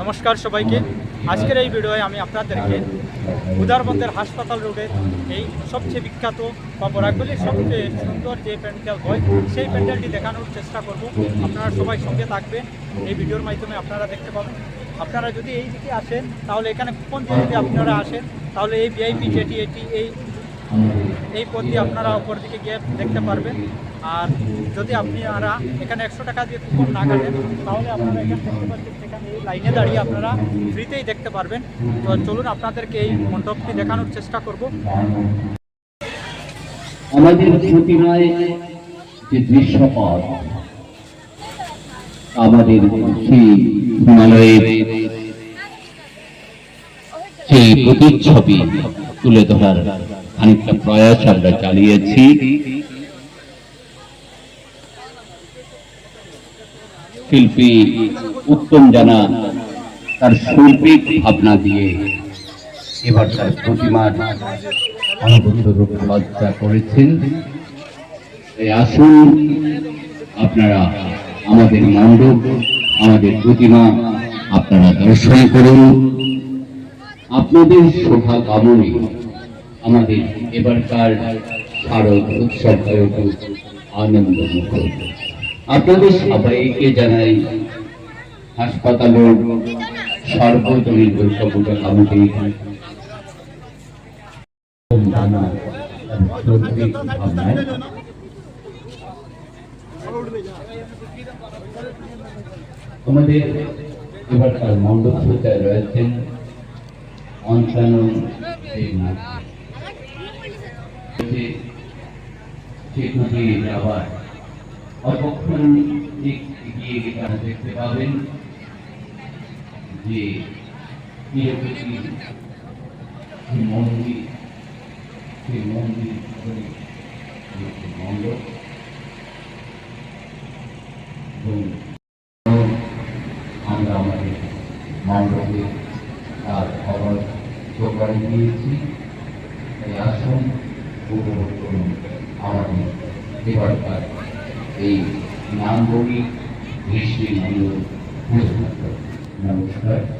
নমস্কার সবাইকে। আজকের এই ভিডিওয়ে আমি আপনাদেরকে উদারবন্দের হাসপাতাল রোডের এই সবচেয়ে বিখ্যাত বা বরাকগলির সবচেয়ে সুন্দর যে প্যান্ডেল হয়, সেই প্যান্ডেলটি দেখানোর চেষ্টা করব। আপনারা সবাই সঙ্গে থাকবেন। এই ভিডিওর মাধ্যমে আপনারা দেখতে পাবেন। আপনারা যদি এই দিকে আসেন, তাহলে এখানে কুপন দিয়ে যদি আপনারা আসেন, তাহলে এই ভিআইপি যেটি, এটি এই এই পথ দিয়ে আপনারা উপর দিকে গিয়ে দেখতে পারবেন। আর যদি আপনারা এখানে একশো টাকা দিয়ে কুপন না কাটেন, তাহলে আপনারা এখানে দেখতে পাচ্ছেন এই লাইনে দাঁড়িয়ে আপনারা ফ্রিতেই দেখতে পারবেন। তো চলুন আপনাদেরকে এই মণ্ডপটি দেখানোর চেষ্টা করব। আমাদের প্রতিমায় যে দৃশ্যপট, আমাদের হিমালয়ের সেই প্রতিচ্ছবি তুলে ধরার খানিকটা প্রয়াস আমরা চালিয়েছি। শিল্পী উত্তম জানা তার শৈল্পিক ভাবনা দিয়ে এবার তার প্রতিমার অনবদ্য রূপসজ্জা করেছেন। আসুন আপনারা আমাদের মণ্ডপ, আমাদের প্রতিমা আপনারা দর্শন করুন। আপনাদের শোভা কামনে আমাদের এবারকার শারদ উৎসব আনন্দ আপনাদের সবাইকে জানাই হাসপাতালের সর্বজনীন দুর্গাপূজা কমিটি আমাদের এবারকার মণ্ডপ সজ্জায় রয়েছেন অঞ্চানন অপক্ষণ দেখতে পাবেন। যে মন্দির সেই মন্দির এবং আমরা আমাদের মণ্ডপে তার খবর এই আসন, উপভোগ করুন আমাদের এবারকার এই নামগরিক দৃষ্টি মন্দির নমস্কার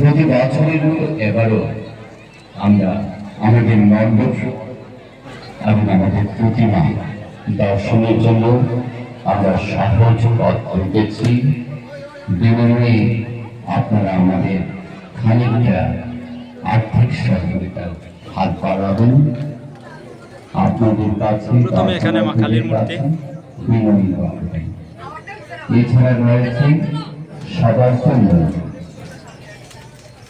প্রতি বছরের এবারও আমরা আমাদের মণ্ডপ এবং আমাদের প্রতিমা দর্শনের জন্য আমরা সহজ পথ রেখেছি বিনিময়ে আপনারা আমাদের খানিকটা আর্থিক সহযোগিতার হাত বাড়াবেন। আপনাদের কাছে প্রথমে এখানে মা কালীর মূর্তি। এছাড়া রয়েছে সবার জন্য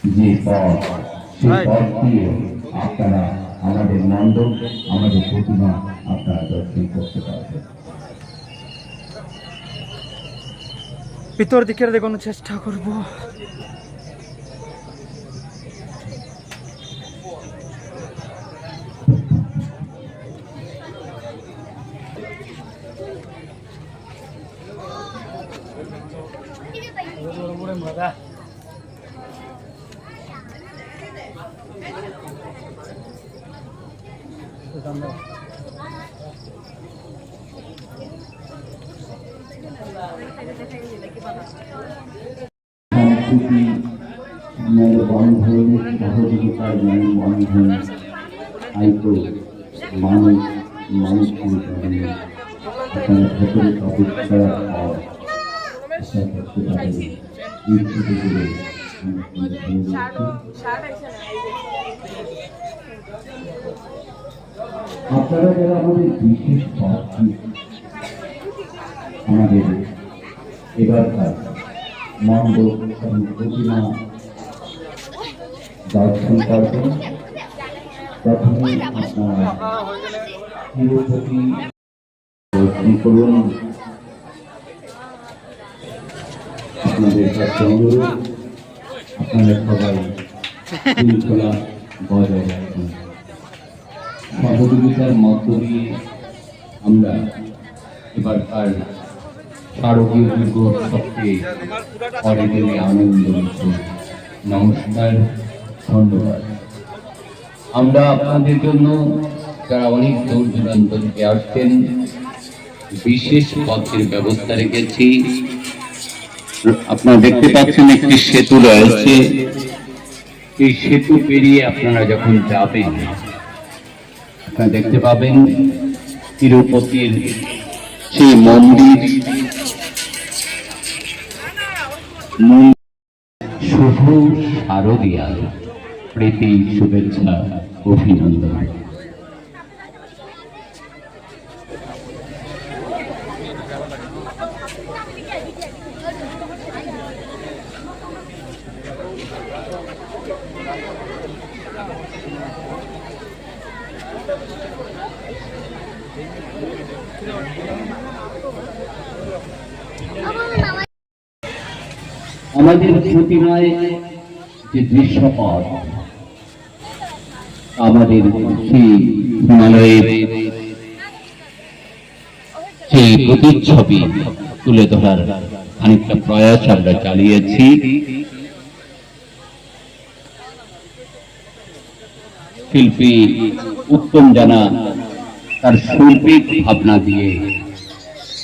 যে পথ সেই. পথ দিয়ে আপনারা আমাদের মণ্ডপ আমাদের প্রতিমা আপনারা দর্শন করতে পারবেন ভিতর দিকের দেখানোর চেষ্টা করব মেলবন্ধন সহযোগিতার মেলবন্ধন আইতো মানুষ পারেনি বিস্তৃত করে আপনারা যারা আমাদের বিশেষ প্রার্থী আমাদের এবারকার মণ্ডপ এবং প্রতিমা দর্শন করবেন। প্রথমে আপনারা তিরুপতি করুন। আপনাদের কাছে অনুরোধ। শৃঙ্খলা বজায় রাখুন সহযোগিতার মধ্য দিয়ে আমরা এবারকার শারদীয় দুর্গোৎসবকে দিলে আনন্দ। নমস্কার, ধন্যবাদ। আমরা আপনাদের জন্য যারা অনেক দূর দূরান্ত থেকে আসছেন, বিশেষ পথের ব্যবস্থা রেখেছি। আপনারা দেখতে পাচ্ছেন একটি সেতু রয়েছে। এই সেতু পেরিয়ে আপনারা যখন যাবেন, আপনারা দেখতে পাবেন তিরুপতির সেই মন্দির। মন- শুভ শারদীয়া প্রীতি, শুভেচ্ছা, অভিনন্দন। আমাদের প্রতিমায় যে দৃশ্যপট, আমাদের সেই হিমালয়ের সেই প্রতিচ্ছবি তুলে ধরার খানিকটা প্রয়াস আমরা চালিয়েছি। শিল্পী উত্তম জানা তার শৈল্পিক ভাবনা দিয়ে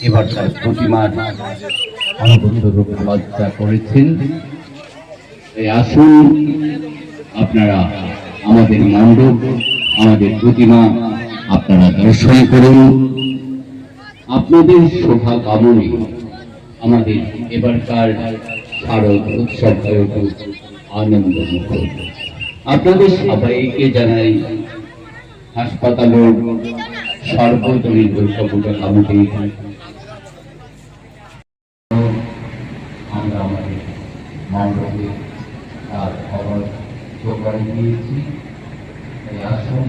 এবার তার প্রতিমার অনবদ্য রূপসজ্জা করেছেন। আসুন আপনারা আমাদের মণ্ডপ, আমাদের প্রতিমা আপনারা দর্শন করুন। আপনাদের শোভা কামনে আমাদের এবারকার শারদ উৎসব আনন্দ আপনাদের সবাইকে জানাই হাসপাতালের সর্বজনীন আমাদের মণ্ডপে তার খবর জোগাড় দিয়েছি তাই আসুন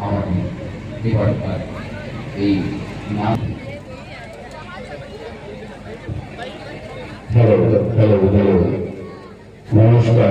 আমাদের এবারকার এই নাম হ্যালো হ্যালো হ্যালো নমস্কার